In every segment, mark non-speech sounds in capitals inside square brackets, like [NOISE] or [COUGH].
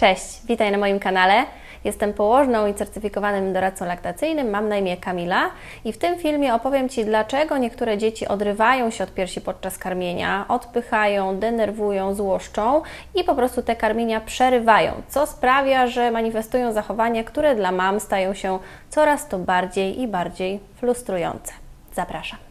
Cześć, witaj na moim kanale. Jestem położną i certyfikowanym doradcą laktacyjnym, mam na imię Kamila i w tym filmie opowiem Ci, dlaczego niektóre dzieci odrywają się od piersi podczas karmienia, odpychają, denerwują, złoszczą i po prostu te karmienia przerywają, co sprawia, że manifestują zachowania, które dla mam stają się coraz to bardziej i bardziej frustrujące. Zapraszam.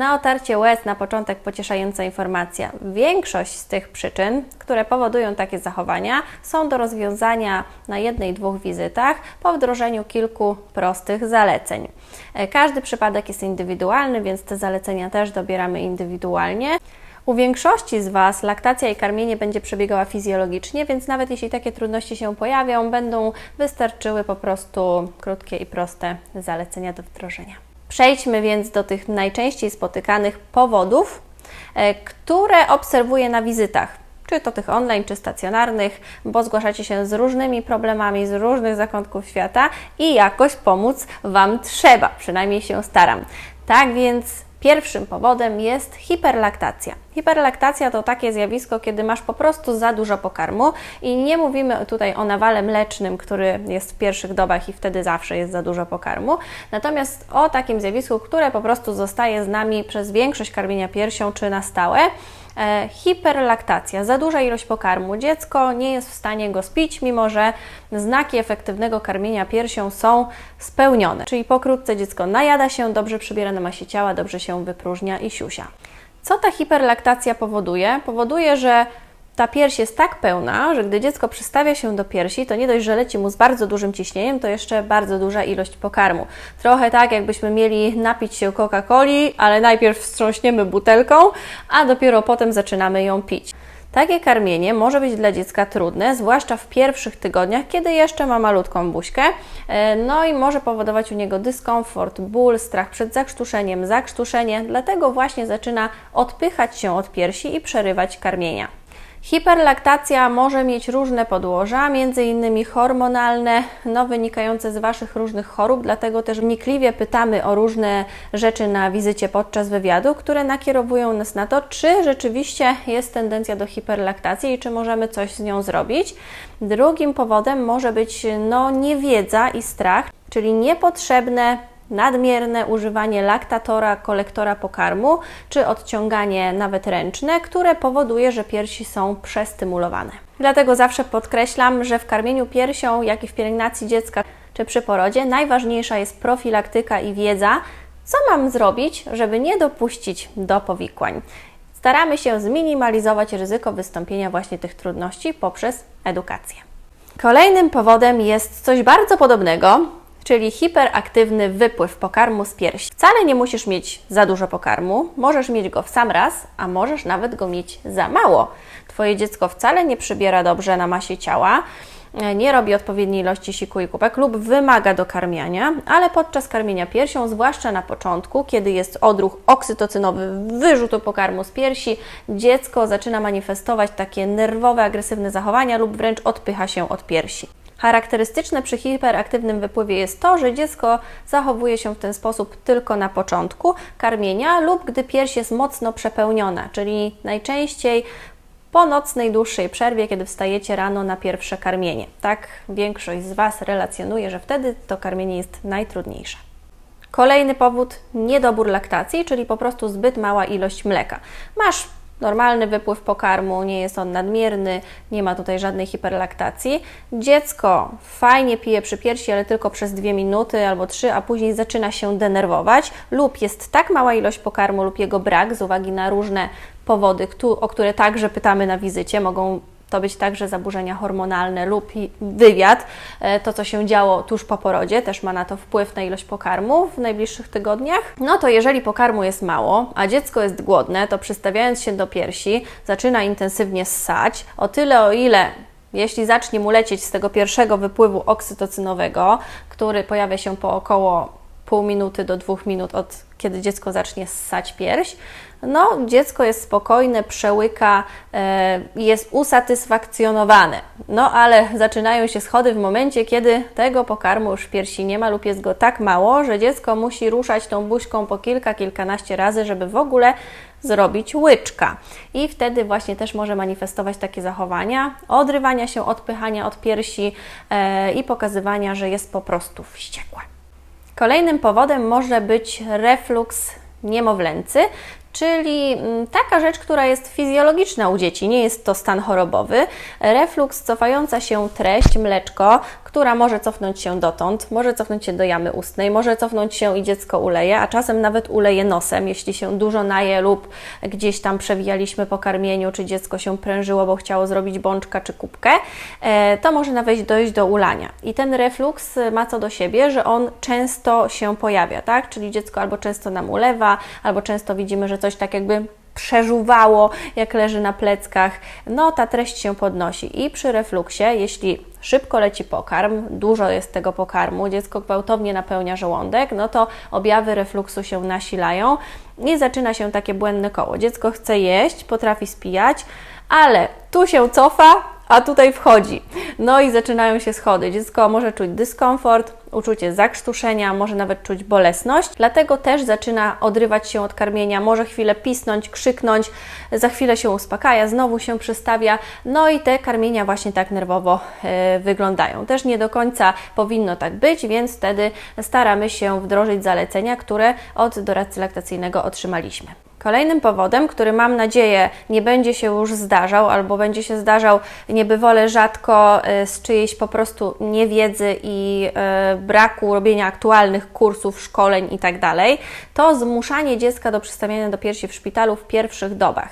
Na otarcie łez na początek pocieszająca informacja. Większość z tych przyczyn, które powodują takie zachowania, są do rozwiązania na jednej, dwóch wizytach po wdrożeniu kilku prostych zaleceń. E, Każdy przypadek jest indywidualny, więc te zalecenia też dobieramy indywidualnie. U większości z Was laktacja i karmienie będzie przebiegała fizjologicznie, więc nawet jeśli takie trudności się pojawią, będą wystarczyły po prostu krótkie i proste zalecenia do wdrożenia. Przejdźmy więc do tych najczęściej spotykanych powodów, e, które obserwuję na wizytach, czy to tych online, czy stacjonarnych, bo zgłaszacie się z różnymi problemami z różnych zakątków świata i jakoś pomóc Wam trzeba, przynajmniej się staram. Tak więc Pierwszym powodem jest hiperlaktacja. Hiperlaktacja to takie zjawisko, kiedy masz po prostu za dużo pokarmu i nie mówimy tutaj o nawale mlecznym, który jest w pierwszych dobach i wtedy zawsze jest za dużo pokarmu, natomiast o takim zjawisku, które po prostu zostaje z nami przez większość karmienia piersią czy na stałe. E, hiperlaktacja, za duża ilość pokarmu. Dziecko nie jest w stanie go spić, mimo że znaki efektywnego karmienia piersią są spełnione. Czyli pokrótce dziecko najada się, dobrze przybiera na masie ciała, dobrze się wypróżnia i siusia. Co ta hiperlaktacja powoduje? Powoduje, że ta pierś jest tak pełna, że gdy dziecko przystawia się do piersi, to nie dość, że leci mu z bardzo dużym ciśnieniem, to jeszcze bardzo duża ilość pokarmu. Trochę tak, jakbyśmy mieli napić się Coca-Coli, ale najpierw wstrząśniemy butelką, a dopiero potem zaczynamy ją pić. Takie karmienie może być dla dziecka trudne, zwłaszcza w pierwszych tygodniach, kiedy jeszcze ma malutką buźkę, e, no i może powodować u niego dyskomfort, ból, strach przed zakrztuszeniem, zakrztuszenie, dlatego właśnie zaczyna odpychać się od piersi i przerywać karmienia. Hiperlaktacja może mieć różne podłoża, innymi hormonalne, no wynikające z Waszych różnych chorób, dlatego też wnikliwie pytamy o różne rzeczy na wizycie podczas wywiadu, które nakierowują nas na to, czy rzeczywiście jest tendencja do hiperlaktacji i czy możemy coś z nią zrobić. Drugim powodem może być no niewiedza i strach, czyli niepotrzebne nadmierne używanie laktatora, kolektora pokarmu, czy odciąganie nawet ręczne, które powoduje, że piersi są przestymulowane. Dlatego zawsze podkreślam, że w karmieniu piersią, jak i w pielęgnacji dziecka czy przy porodzie najważniejsza jest profilaktyka i wiedza, co mam zrobić, żeby nie dopuścić do powikłań. Staramy się zminimalizować ryzyko wystąpienia właśnie tych trudności poprzez edukację. Kolejnym powodem jest coś bardzo podobnego, czyli hiperaktywny wypływ pokarmu z piersi. Wcale nie musisz mieć za dużo pokarmu, możesz mieć go w sam raz, a możesz nawet go mieć za mało. Twoje dziecko wcale nie przybiera dobrze na masie ciała, nie robi odpowiedniej ilości siku i kubek lub wymaga dokarmiania, ale podczas karmienia piersią, zwłaszcza na początku, kiedy jest odruch oksytocynowy wyrzutu pokarmu z piersi, dziecko zaczyna manifestować takie nerwowe, agresywne zachowania lub wręcz odpycha się od piersi. Charakterystyczne przy hiperaktywnym wypływie jest to, że dziecko zachowuje się w ten sposób tylko na początku karmienia lub gdy pierś jest mocno przepełniona, czyli najczęściej po nocnej dłuższej przerwie, kiedy wstajecie rano na pierwsze karmienie. Tak większość z Was relacjonuje, że wtedy to karmienie jest najtrudniejsze. Kolejny powód niedobór laktacji, czyli po prostu zbyt mała ilość mleka. Masz normalny wypływ pokarmu, nie jest on nadmierny, nie ma tutaj żadnej hiperlaktacji. Dziecko fajnie pije przy piersi, ale tylko przez dwie minuty albo trzy, a później zaczyna się denerwować, lub jest tak mała ilość pokarmu lub jego brak z uwagi na różne powody, o które także pytamy na wizycie, mogą to być także zaburzenia hormonalne lub wywiad. E, to, co się działo tuż po porodzie, też ma na to wpływ na ilość pokarmu w najbliższych tygodniach. No to jeżeli pokarmu jest mało, a dziecko jest głodne, to przystawiając się do piersi, zaczyna intensywnie ssać. O tyle, o ile jeśli zacznie mu lecieć z tego pierwszego wypływu oksytocynowego, który pojawia się po około pół minuty do dwóch minut od kiedy dziecko zacznie ssać pierś, no dziecko jest spokojne, przełyka, e, jest usatysfakcjonowane. No ale zaczynają się schody w momencie, kiedy tego pokarmu już w piersi nie ma lub jest go tak mało, że dziecko musi ruszać tą buźką po kilka, kilkanaście razy, żeby w ogóle zrobić łyczka. I wtedy właśnie też może manifestować takie zachowania odrywania się, odpychania od piersi e, i pokazywania, że jest po prostu wściekła. Kolejnym powodem może być refluks niemowlęcy, czyli mm, taka rzecz, która jest fizjologiczna u dzieci, nie jest to stan chorobowy. Refluks, cofająca się treść, mleczko, która może cofnąć się dotąd, może cofnąć się do jamy ustnej, może cofnąć się i dziecko uleje, a czasem nawet uleje nosem, jeśli się dużo naje lub gdzieś tam przewijaliśmy po karmieniu, czy dziecko się prężyło, bo chciało zrobić bączka czy kubkę, e, to może nawet dojść do ulania. I ten refluks ma co do siebie, że on często się pojawia, tak? Czyli dziecko albo często nam ulewa, albo często widzimy, że coś tak jakby przeżuwało, jak leży na pleckach, no ta treść się podnosi. I przy refluksie, jeśli szybko leci pokarm, dużo jest tego pokarmu, dziecko gwałtownie napełnia żołądek, no to objawy refluksu się nasilają i zaczyna się takie błędne koło. Dziecko chce jeść, potrafi spijać, ale tu się cofa, a tutaj wchodzi. No i zaczynają się schody. Dziecko może czuć dyskomfort, uczucie zakrztuszenia, może nawet czuć bolesność, dlatego też zaczyna odrywać się od karmienia, może chwilę pisnąć, krzyknąć, za chwilę się uspokaja, znowu się przystawia, no i te karmienia właśnie tak nerwowo y, wyglądają. Też nie do końca powinno tak być, więc wtedy staramy się wdrożyć zalecenia, które od doradcy laktacyjnego otrzymaliśmy. Kolejnym powodem, który mam nadzieję nie będzie się już zdarzał, albo będzie się zdarzał niebywale rzadko e, z czyjejś po prostu niewiedzy i e, braku robienia aktualnych kursów, szkoleń itd., tak to zmuszanie dziecka do przystawiania do piersi w szpitalu w pierwszych dobach.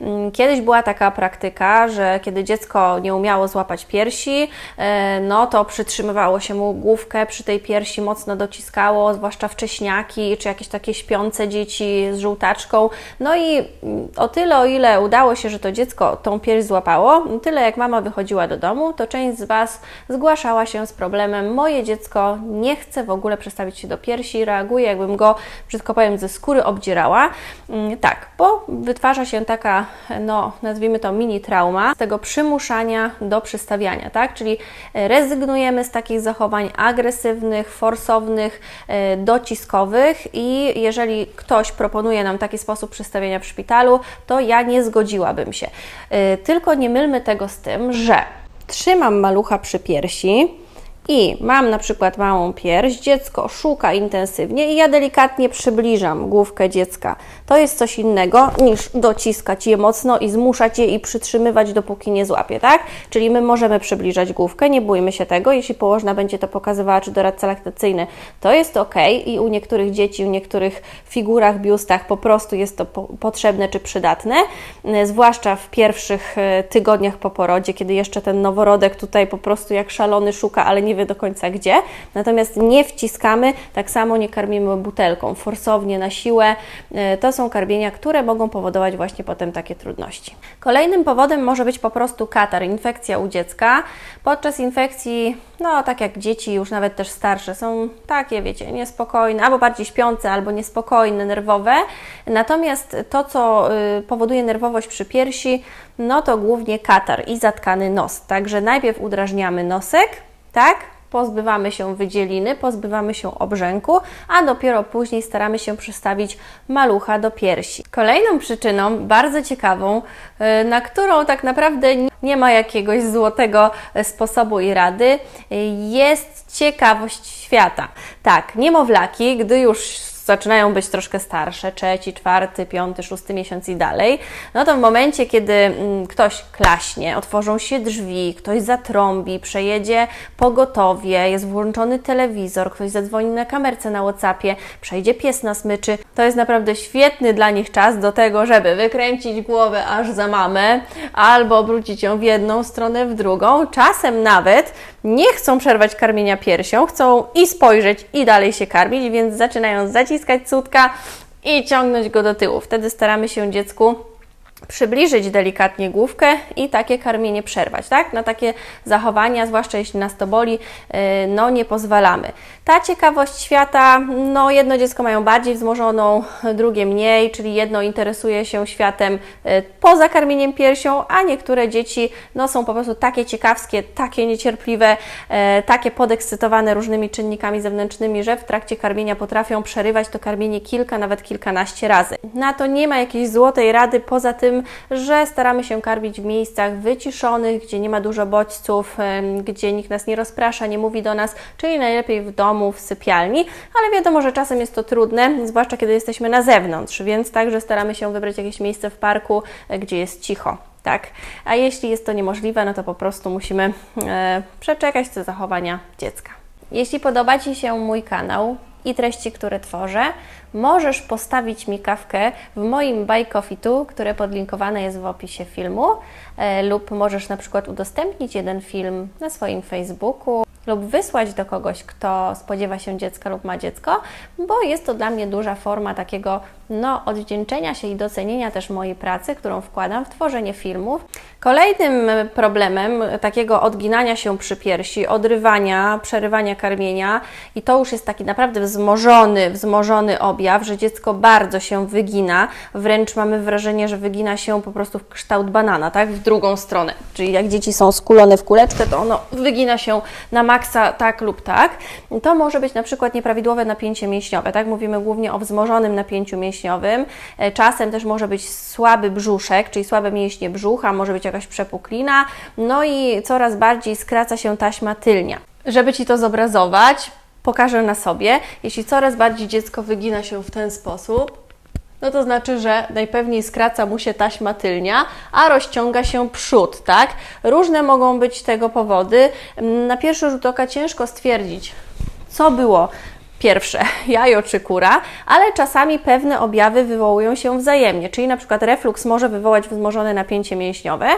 Mm, kiedyś była taka praktyka, że kiedy dziecko nie umiało złapać piersi, e, no to przytrzymywało się mu główkę przy tej piersi, mocno dociskało, zwłaszcza wcześniaki czy jakieś takie śpiące dzieci z żółtaczką, no i o tyle, o ile udało się, że to dziecko tą pierś złapało, tyle jak mama wychodziła do domu, to część z Was zgłaszała się z problemem: Moje dziecko nie chce w ogóle przestawić się do piersi, reaguje, jakbym go, brzydko powiem, ze skóry obdzierała. Mm, tak, bo wytwarza się taka, no nazwijmy to mini trauma z tego przymuszania do przystawiania, tak? Czyli rezygnujemy z takich zachowań agresywnych, forsownych, e, dociskowych i jeżeli ktoś proponuje nam taki sposób sposób przestawienia w szpitalu, to ja nie zgodziłabym się. Y, tylko nie mylmy tego z tym, że trzymam malucha przy piersi, i mam na przykład małą pierś, dziecko szuka intensywnie i ja delikatnie przybliżam główkę dziecka. To jest coś innego niż dociskać je mocno i zmuszać je i przytrzymywać, dopóki nie złapie, tak? Czyli my możemy przybliżać główkę, nie bójmy się tego. Jeśli położna będzie to pokazywała, czy doradca laktacyjny, to jest ok i u niektórych dzieci, u niektórych figurach, biustach po prostu jest to po potrzebne czy przydatne, zwłaszcza w pierwszych e, tygodniach po porodzie, kiedy jeszcze ten noworodek tutaj po prostu jak szalony szuka, ale nie nie wie do końca gdzie. Natomiast nie wciskamy, tak samo nie karmimy butelką, forsownie, na siłę. E, to są karmienia, które mogą powodować właśnie potem takie trudności. Kolejnym powodem może być po prostu katar, infekcja u dziecka. Podczas infekcji, no tak jak dzieci, już nawet też starsze, są takie, wiecie, niespokojne, albo bardziej śpiące, albo niespokojne, nerwowe. Natomiast to, co y, powoduje nerwowość przy piersi, no to głównie katar i zatkany nos. Także najpierw udrażniamy nosek, tak? Pozbywamy się wydzieliny, pozbywamy się obrzęku, a dopiero później staramy się przystawić malucha do piersi. Kolejną przyczyną, bardzo ciekawą, y, na którą tak naprawdę nie ma jakiegoś złotego sposobu i rady, y, jest ciekawość świata. Tak, niemowlaki, gdy już zaczynają być troszkę starsze, trzeci, czwarty, piąty, szósty miesiąc i dalej, no to w momencie, kiedy mm, ktoś klaśnie, otworzą się drzwi, ktoś zatrąbi, przejedzie pogotowie, jest włączony telewizor, ktoś zadzwoni na kamerce na Whatsappie, przejdzie pies na smyczy, to jest naprawdę świetny dla nich czas do tego, żeby wykręcić głowę aż za mamę, albo obrócić ją w jedną stronę, w drugą. Czasem nawet nie chcą przerwać karmienia piersią, chcą i spojrzeć, i dalej się karmić, więc zaczynają zaciskać cudka i ciągnąć go do tyłu. Wtedy staramy się dziecku przybliżyć delikatnie główkę i takie karmienie przerwać, tak? Na takie zachowania, zwłaszcza jeśli nas to boli, yy, no nie pozwalamy. Ta ciekawość świata, no jedno dziecko mają bardziej wzmożoną, drugie mniej, czyli jedno interesuje się światem yy, poza karmieniem piersią, a niektóre dzieci no, są po prostu takie ciekawskie, takie niecierpliwe, yy, takie podekscytowane różnymi czynnikami zewnętrznymi, że w trakcie karmienia potrafią przerywać to karmienie kilka, nawet kilkanaście razy. Na to nie ma jakiejś złotej rady, poza tym że staramy się karmić w miejscach wyciszonych, gdzie nie ma dużo bodźców, gdzie nikt nas nie rozprasza, nie mówi do nas, czyli najlepiej w domu, w sypialni, ale wiadomo, że czasem jest to trudne, zwłaszcza kiedy jesteśmy na zewnątrz, więc także staramy się wybrać jakieś miejsce w parku, e, gdzie jest cicho. Tak, a jeśli jest to niemożliwe, no to po prostu musimy e, przeczekać te zachowania dziecka. Jeśli podoba Ci się mój kanał i treści, które tworzę, możesz postawić mi kawkę w moim Buy Coffee Tu, które podlinkowane jest w opisie filmu, e, lub możesz na przykład udostępnić jeden film na swoim Facebooku lub wysłać do kogoś, kto spodziewa się dziecka lub ma dziecko, bo jest to dla mnie duża forma takiego no, odwdzięczenia się i docenienia też mojej pracy, którą wkładam w tworzenie filmów. Kolejnym problemem takiego odginania się przy piersi, odrywania, przerywania karmienia i to już jest taki naprawdę wzmożony, wzmożony objaw, że dziecko bardzo się wygina, wręcz mamy wrażenie, że wygina się po prostu w kształt banana, tak, w drugą stronę. Czyli jak dzieci są skulone w kuleczkę, to ono wygina się na maksa tak lub tak. To może być na przykład nieprawidłowe napięcie mięśniowe, tak, mówimy głównie o wzmożonym napięciu mięśniowym. E, czasem też może być słaby brzuszek, czyli słabe mięśnie brzucha, może być jakaś przepuklina, no i coraz bardziej skraca się taśma tylnia. Żeby Ci to zobrazować, pokażę na sobie. Jeśli coraz bardziej dziecko wygina się w ten sposób, no to znaczy, że najpewniej skraca mu się taśma tylnia, a rozciąga się przód, tak? Różne mogą być tego powody. Na pierwszy rzut oka ciężko stwierdzić, co było pierwsze, [LAUGHS] jajo czy kura, ale czasami pewne objawy wywołują się wzajemnie, czyli na przykład refluks może wywołać wzmożone napięcie mięśniowe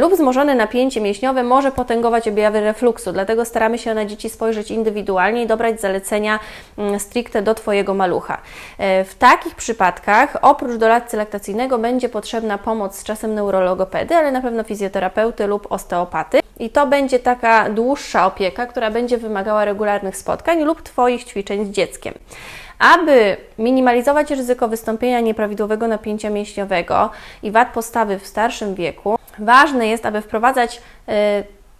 lub wzmożone napięcie mięśniowe może potęgować objawy refluksu, dlatego staramy się na dzieci spojrzeć indywidualnie i dobrać zalecenia mm, stricte do Twojego malucha. E, w takich przypadkach oprócz doradcy laktacyjnego będzie potrzebna pomoc z czasem neurologopedy, ale na pewno fizjoterapeuty lub osteopaty. I to będzie taka dłuższa opieka, która będzie wymagała regularnych spotkań lub Twoich ćwiczeń z dzieckiem. Aby minimalizować ryzyko wystąpienia nieprawidłowego napięcia mięśniowego i wad postawy w starszym wieku, ważne jest, aby wprowadzać y,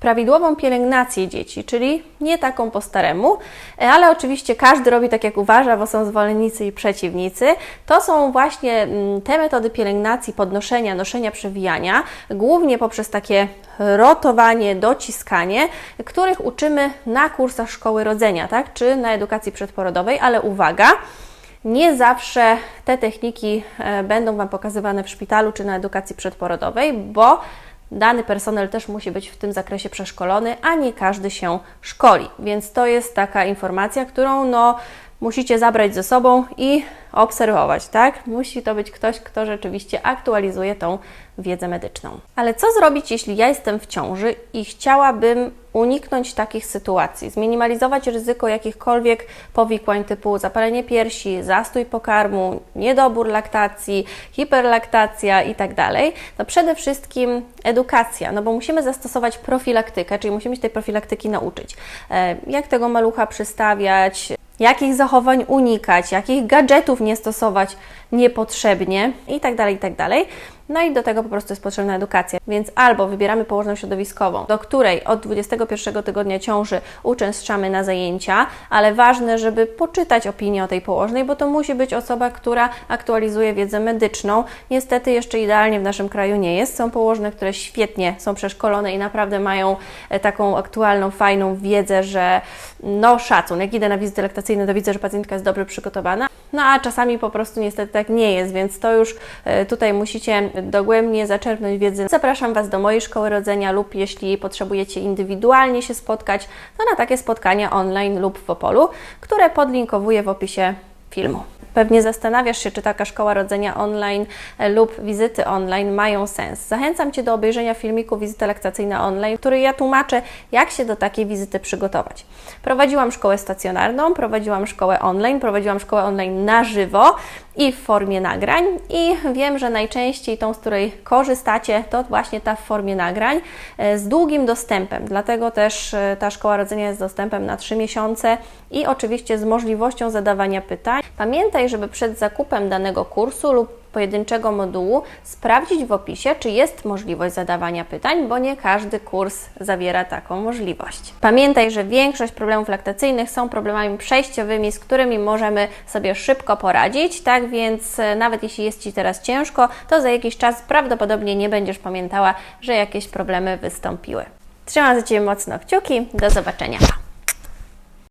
prawidłową pielęgnację dzieci, czyli nie taką po staremu, e, ale oczywiście każdy robi tak jak uważa, bo są zwolennicy i przeciwnicy. To są właśnie mm, te metody pielęgnacji, podnoszenia, noszenia, przewijania, głównie poprzez takie rotowanie, dociskanie, których uczymy na kursach szkoły rodzenia, tak, czy na edukacji przedporodowej, ale uwaga, nie zawsze te techniki e, będą Wam pokazywane w szpitalu czy na edukacji przedporodowej, bo dany personel też musi być w tym zakresie przeszkolony, a nie każdy się szkoli. Więc to jest taka informacja, którą no, musicie zabrać ze sobą i obserwować, tak? Musi to być ktoś, kto rzeczywiście aktualizuje tą wiedzę medyczną. Ale co zrobić, jeśli ja jestem w ciąży i chciałabym uniknąć takich sytuacji, zminimalizować ryzyko jakichkolwiek powikłań typu zapalenie piersi, zastój pokarmu, niedobór laktacji, hiperlaktacja itd., tak to przede wszystkim edukacja, no bo musimy zastosować profilaktykę, czyli musimy się tej profilaktyki nauczyć. E, jak tego malucha przystawiać, jakich zachowań unikać, jakich gadżetów nie stosować niepotrzebnie itd., tak itd. No i do tego po prostu jest potrzebna edukacja. Więc albo wybieramy położną środowiskową, do której od 21 tygodnia ciąży uczęszczamy na zajęcia, ale ważne, żeby poczytać opinię o tej położnej, bo to musi być osoba, która aktualizuje wiedzę medyczną. Niestety jeszcze idealnie w naszym kraju nie jest. Są położne, które świetnie są przeszkolone i naprawdę mają e, taką aktualną, fajną wiedzę, że no szacun. Jak idę na wizyty laktacyjne, to widzę, że pacjentka jest dobrze przygotowana. No a czasami po prostu niestety tak nie jest, więc to już e, tutaj musicie dogłębnie zaczerpnąć wiedzy. Zapraszam Was do mojej szkoły rodzenia lub jeśli potrzebujecie indywidualnie się spotkać, to na takie spotkania online lub w Opolu, które podlinkowuję w opisie filmu. Pewnie zastanawiasz się, czy taka szkoła rodzenia online lub wizyty online mają sens. Zachęcam Cię do obejrzenia filmiku Wizyta laktacyjna online, w której ja tłumaczę, jak się do takiej wizyty przygotować. Prowadziłam szkołę stacjonarną, prowadziłam szkołę online, prowadziłam szkołę online na żywo i w formie nagrań. I wiem, że najczęściej tą, z której korzystacie, to właśnie ta w formie nagrań e, z długim dostępem. Dlatego też e, ta szkoła rodzenia jest dostępem na 3 miesiące i oczywiście z możliwością zadawania pytań. Pamiętaj, żeby przed zakupem danego kursu lub pojedynczego modułu sprawdzić w opisie, czy jest możliwość zadawania pytań, bo nie każdy kurs zawiera taką możliwość. Pamiętaj, że większość problemów laktacyjnych są problemami przejściowymi, z którymi możemy sobie szybko poradzić, tak więc e, nawet jeśli jest Ci teraz ciężko, to za jakiś czas prawdopodobnie nie będziesz pamiętała, że jakieś problemy wystąpiły. Trzymam za Ciebie mocno kciuki, do zobaczenia.